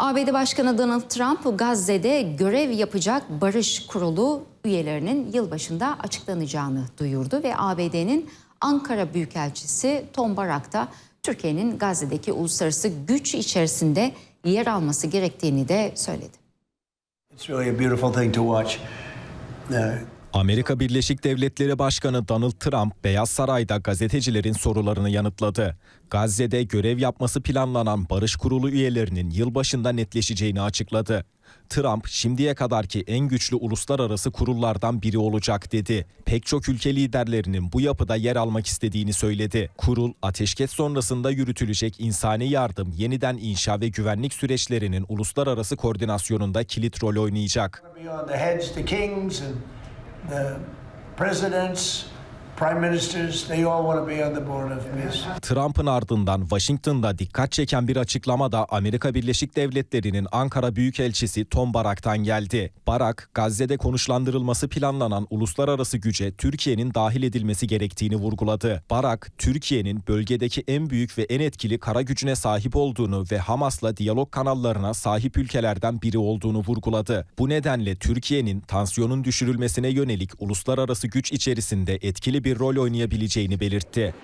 ABD Başkanı Donald Trump Gazze'de görev yapacak barış kurulu üyelerinin yılbaşında açıklanacağını duyurdu ve ABD'nin Ankara Büyükelçisi Tom Barak da Türkiye'nin Gazze'deki uluslararası güç içerisinde yer alması gerektiğini de söyledi. It's really a beautiful thing to watch. Uh, Amerika Birleşik Devletleri Başkanı Donald Trump Beyaz Saray'da gazetecilerin sorularını yanıtladı. Gazze'de görev yapması planlanan barış kurulu üyelerinin yılbaşında netleşeceğini açıkladı. Trump şimdiye kadarki en güçlü uluslararası kurullardan biri olacak dedi. Pek çok ülke liderlerinin bu yapıda yer almak istediğini söyledi. Kurul ateşkes sonrasında yürütülecek insani yardım, yeniden inşa ve güvenlik süreçlerinin uluslararası koordinasyonunda kilit rol oynayacak. the presidents, Trump'ın ardından Washington'da dikkat çeken bir açıklama da Amerika Birleşik Devletleri'nin Ankara Büyükelçisi Tom Barak'tan geldi. Barak, Gazze'de konuşlandırılması planlanan uluslararası güce Türkiye'nin dahil edilmesi gerektiğini vurguladı. Barak, Türkiye'nin bölgedeki en büyük ve en etkili kara gücüne sahip olduğunu ve Hamas'la diyalog kanallarına sahip ülkelerden biri olduğunu vurguladı. Bu nedenle Türkiye'nin tansiyonun düşürülmesine yönelik uluslararası güç içerisinde etkili bir rol oynayabileceğini belirtti.